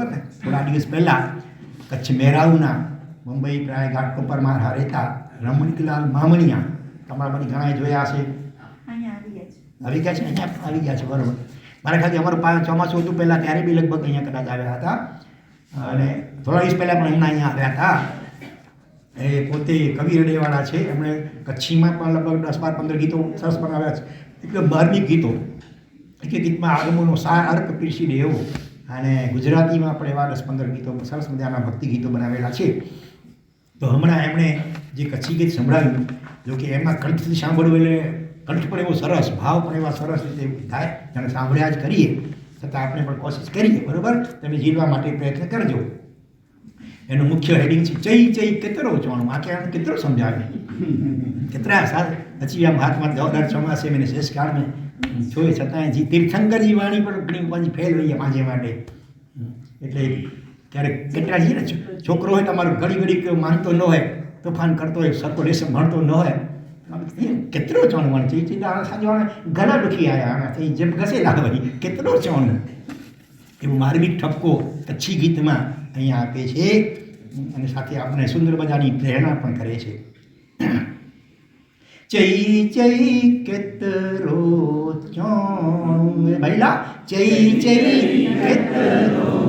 બરોબર ને? થોડા દિવસ પહેલાં કચ્છ મેરાઉના મુંબઈ પ્રાય ઘાટકોપરમાં રહેતા રમણીકલાલ મામણિયા તમારા બધી ઘણા જોયા હશે. અહીંયા આવી ગયા છે. અહીંયા આવી ગયા છે બરાબર. મારા ખ્યાલથી અમારું પાંચ ચોમાસું હતું પહેલાં ત્યારે બી લગભગ અહીંયા કદાચ આવ્યા હતા. અને થોડા દિવસ પહેલાં પણ એમના અહીંયા આવ્યા હતા. એ પોતે કવિ રડેવાળા છે. એમણે કચ્છીમાં પણ લગભગ દસ બાર પંદર ગીતો સરસ પણ આવ્યા છે. એટલે ધાર્મિક ગીતો. એક ગીતમાં આગમનો સાર અર્ક પીરસી દે એવો. અને ગુજરાતીમાં પણ એવા દસ પંદર ગીતો, સરસ મજાના ભક્તિ ગીતો બનાવેલા છે. તો હમણાં એમણે જે કચ્છી ગીત સંભળાવ્યું જોકે એમાં કંઠથી સાંભળવું એટલે કંઠ પણ એવો સરસ, ભાવ પણ એવા સરસ રીતે થાય અને સાંભળ્યા જ કરીએ. છતાં આપણે પણ કોશિશ કરીએ, બરાબર? તમે જીલવા માટે પ્રયત્ન કરજો. એનું મુખ્ય હેડિંગ છે ચઈ ચઈ કેતરો ચોણું. આ કે કેતરો સમજાવે? કેટલા સાર પછી આમ હાથમાં દોડાર ચોમાસે મેં શેષ કાળ મેં જોઈ છતાં જી તીર્થંકરજી વાણી પણ ઘણી પાછી ફેલ હોય પાંચે માટે. એટલે ત્યારે કેટલા છે ને છોકરો હોય તમારો ઘડી ઘડી માનતો ન હોય, તોફાન કરતો હોય, સરખો લેસન ભણતો ન હોય. કેટલો ચોણ વણ છે? ઘણા દુઃખી આવ્યા આનાથી જેમ ઘસેલા હોય કેટલો ચોણ? એવું માર્મિક ઠપકો કચ્છી ગીતમાં અહીંયા આપે છે. અને સાથે આપણે સુંદર મજાની પ્રેરણા પણ કરે છે. ચઈ ચઈ કેતરો ચોણ ભૈલા ચઈ ચઈ કેતરો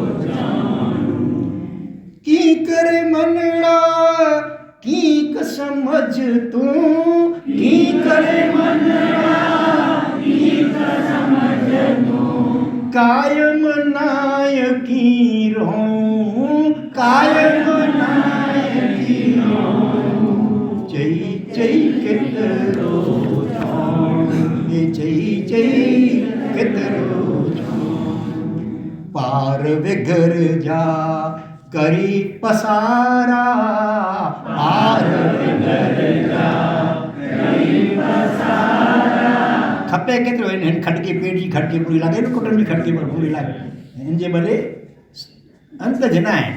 કી કરે મનડા, કીક સમજ તું. કી કરે મનડા, કીક સમજ તું. કાયમ નાયકી રહું. કાયમ નાયકી રહું. જય જય પાર વિઘર જા, કરી પસારા. પાર ખપે કેતરો એને એને ખડકી પેઢી, ખડકી પૂરી લાગે, એનું કુટુંબની ખડકી પર પૂરી લાગે. એને જે બને અંત જનાય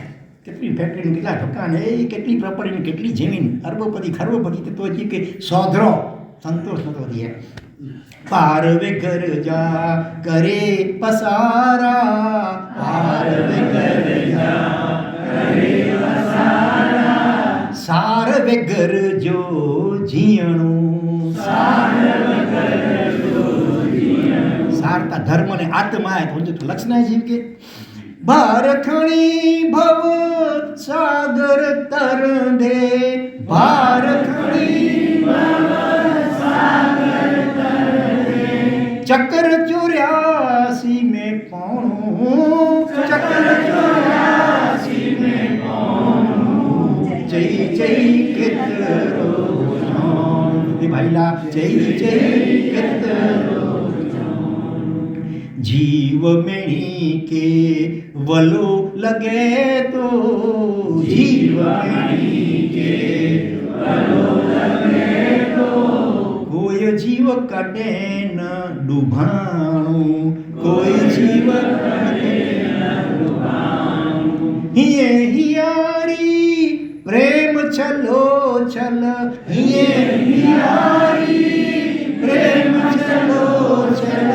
કેટલી ફેક્ટરીનું કેટલા દુકાન એ કેટલી પ્રોપર્ટીની કેટલી જમીન. અરબોપતિ, ખરબોપતિ તો કે સોધરો. સંતોષ નતો દે પાર વિઘર જા કરે પસારા. પાર વિઘર જા કરે પસારા. સાર વિઘર જો જીયણું. સાર વિઘર જો જીયણું. સારતા ધર્મ ને આત્મા હે તો તો લક્ષણ જીવ કે. બારખણી ભવ સાગર તર भाईला जीव मणि के वलो लगे तो जीव के वलो लगे तो कोई जीव कटे न डुभाणो कोई जीव कटे न डुभाणो ही हिया પ્રેમ હિયે હિયારી પ્રેમ છલો છલ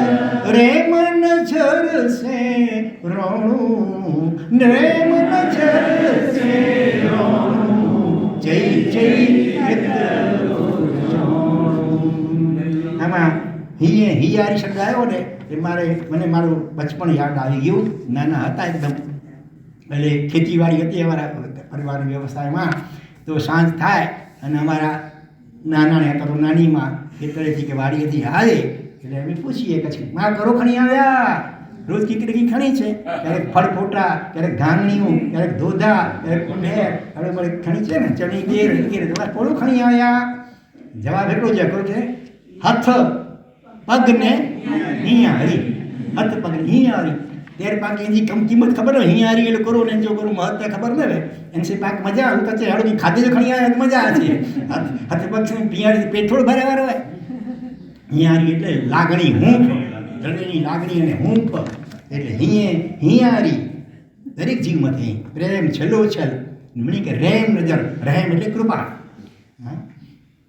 રેમ ન ઝરસે રોણું. રેમ ન ઝરસે રોણું. જય જય આમાં હિયે હિયારી શબ્દ આવ્યો ને એ મારે મને મારું બચપણ યાદ આવી ગયું. નાના હતા એકદમ. એટલે ખેતીવાડી હતી અમારા પરિવારની વ્યવસાયમાં. તો સાંજ થાય અને અમારા નાના તો નાનીમાં ખેતરેથી કે વાડીએથી આવે, એટલે અમે પૂછીએ પછી માં કરો ખણી આવ્યા? રોજ કીકડી ખણી છે? ક્યારેક ફળ ફોટા ક્યારેક ધાંગણીઓ ક્યારેક ધોધા, ક્યારેક કુંઢેર હવે મળે ખણી છે ને? ચણી ગેર ગેર તમારે કોળું ખણી આવ્યા. જવાબ એટલો જ કરો છે હથ પગને હિયારી હથ પગ હિયારી તેર પાક એની કમ, કિંમત ખબર હોય? હારી એટલે કરો ને જો કરું, મહત્વ ખબર ન એને છે, પાક મજા આવે, તો હાડો ની ખાધે તો ખણી આવે મજા આવે છે. હથ છે પિયારી પેટ્રોલ ભરે વાર હોય. હિયારી એટલે લાગણી હૂંફ. હૃદયની લાગણી અને હૂંફ. એટલે હિયે હિયારી દરેક જીવમાં થઈ પ્રેમ છલો છલ મણી કે રેમ નજર, રહેમ એટલે કૃપા.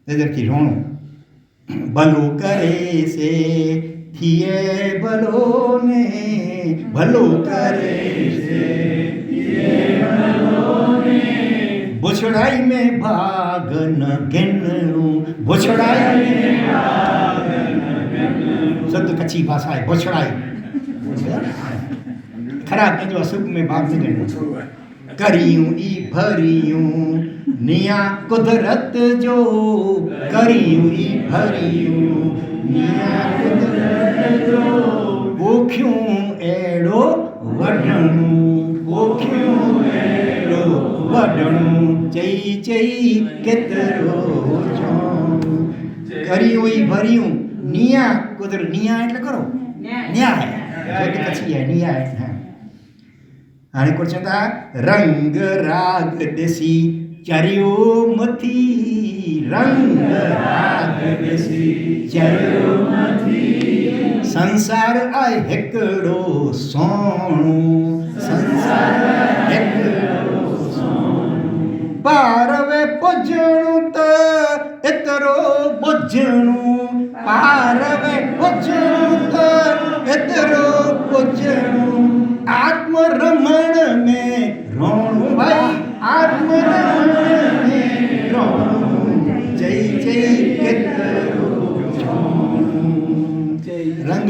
નજરથી રોણું. ભલું કરે છે. किए भलो ने भलो करे बुछड़ाई में भाग न गिनूं। बुछड़ाई में शुद्ध कच्ची भाषा है, बुछड़ाई। खराब जो अशुभ में भाग न गिनूं। करियूं ई भरियूं, निया कुदरत जो करियूं ई भरियूं। નિયા ભૂખ્યું એડો વઢણું ભૂખ્યું એડો વઢણું. ચઈ ચઈ કેતરો કર્યું ઈ ભર્યું. નિયા કુદરત નિયા એટલે કરો? ન્યાય. પછી है ન્યાય. હા. અને કોચતા રંગ રાગ દેસી ચર્યો મથી રંગ રાગ દેસી ચર્યો મથી સંસાર આ હેકડો સોણું સંસાર હેકડો સોણું પારવે પજણું ત એતરો બજણું પારવે પજણું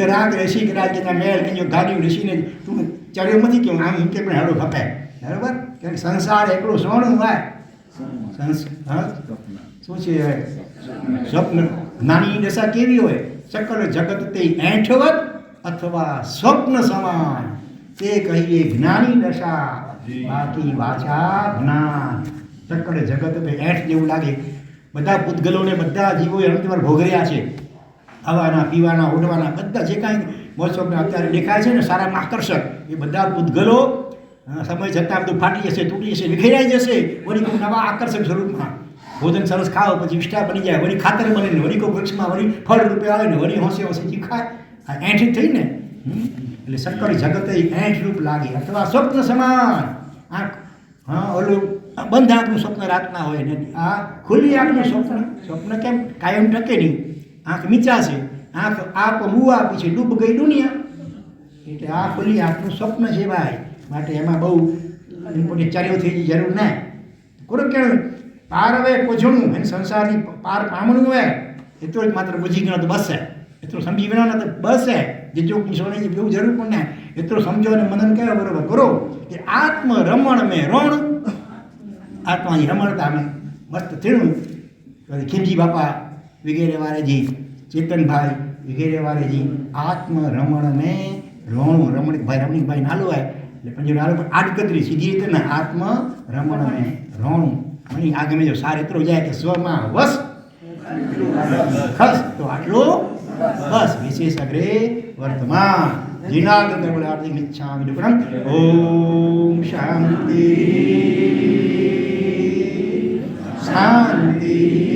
રંગ રાગ રસિક રાજ્યના મેળ કે ગાડ્યું ગાડી રસીને તું ચડ્યો નથી કેવું આમ કે પણ હેડો ખપે. બરાબર? કે સંસાર એકલો સોનું હોય. શું છે? સ્વપ્ન. નાની દશા કેવી હોય? સકલ જગત તે એઠવત અથવા સ્વપ્ન સમાન. તે કહીએ જ્ઞાની દશા. બાકી વાચા જ્ઞાન. સકળ જગત તે એઠ જેવું લાગે. બધા પૂતગલોને બધા જીવોએ અનંતવાર ભોગર્યા છે. ખાવાના, પીવાના ઓઢવાના બધા જે કાંઈ મોસમને અત્યારે દેખાય છે ને, સારામાં આકર્ષક, એ બધા પૂતગલો સમય જતાં બધું ફાટી જશે, તૂટી જશે, વિખેરાઈ જશે, વળી કોઈ નવા આકર્ષક સ્વરૂપમાં. ભોજન સરસ ખાઓ, પછી વિષ્ટા બની જાય, વળી ખાતર બને ને, વળી કોઈ વૃક્ષમાં વળી ફળ રૂપે આવે ને, વળી હોંશે હોંશે ચીખાય. આ એંઠ થઈ ને? એટલે સક્કર જગતે એઠ રૂપ લાગે. અથવા સ્વપ્ન સમાન. આંખ, હા, ઓલું બંધ આંખનું સ્વપ્ન રાતના હોય ને, આ ખુલ્લી આંખનું સ્વપ્ન સ્વપ્ન કેમ કાયમ ટકે નહીં? આંખ મીચાશે આંખ આપ મુવા પછી ડૂબ ગઈ દુનિયા. એટલે આ ખુલ્લી આંખનું સ્વપ્ન છે ભાઈ. માટે એમાં બહુ મોટી ચાર્યો થઈ જરૂર ના. કોરો કે પાર હવે પોછણું અને સંસારની પાર પામણું હોય એટલું જ માત્ર બુજી ગયો તો બસ છે. એટલું સમજી વિના તો બસ છે. જે જો કિશોર એવું જરૂર પણ ના. એટલું સમજો અને મનન કયો બરોબર. કરો. કે આત્મ રમણ મેં રણ. આત્માની રમણતા મેં મસ્ત થયું. ખીમજી બાપા વગેરે વારેજી ચેતનભાઈ વગેરે વારેજી આત્મ રમણ મેં રોણું રમણીકભાઈ રમણીકભાઈ નાલો હોય, એટલે પંજો નાલો પણ આડકતરી સીધી રીતે ને આત્મ રમણ રણું મણી આગળ જો સાર એટલો જાય કે સ્વમાં વસ. ખસ. તો આટલું બસ. વિશેષ અગ્રે વર્તમાન. બળાર્થી મિચ્છામિ દુક્કડમ ઓમ શાંતિ. શાંતિ.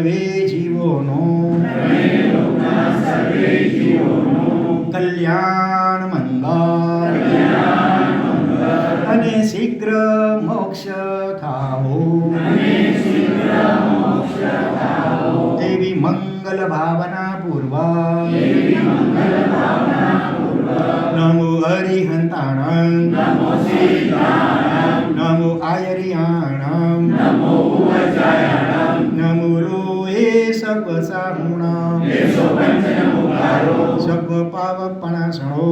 સર્વે જીવોનો. કલ્યાણ મંગળ. અને શીઘ્ર મોક્ષ થાવો એવી મંગલ ભાવના પૂર્વક. નમો હરિહંતાણ નમો આયરિયાણં નમો સર્વસાહુણાં સર્વ પાવપણાસણો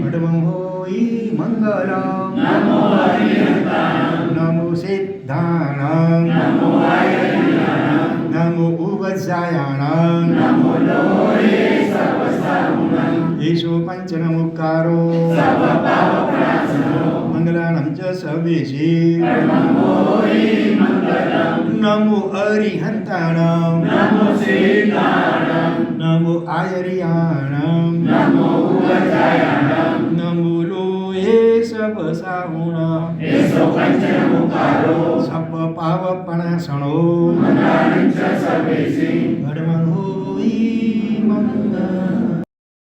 વડવં હોઈ મંગલમ નમો સિદ્ધાણં નમો ઉવજાયાણં ઈશો પંચનમુકારો मंगलानमच्या सर्वेशी नमो अरिहंताणां नमो सीताणां नमो आयरियाणां नमो उपचायाणां नमो लोहे सपसाहुणा एसो पंचमुकारो सप पावपणासणो मंगलानमच्या सर्वेशी घडमनो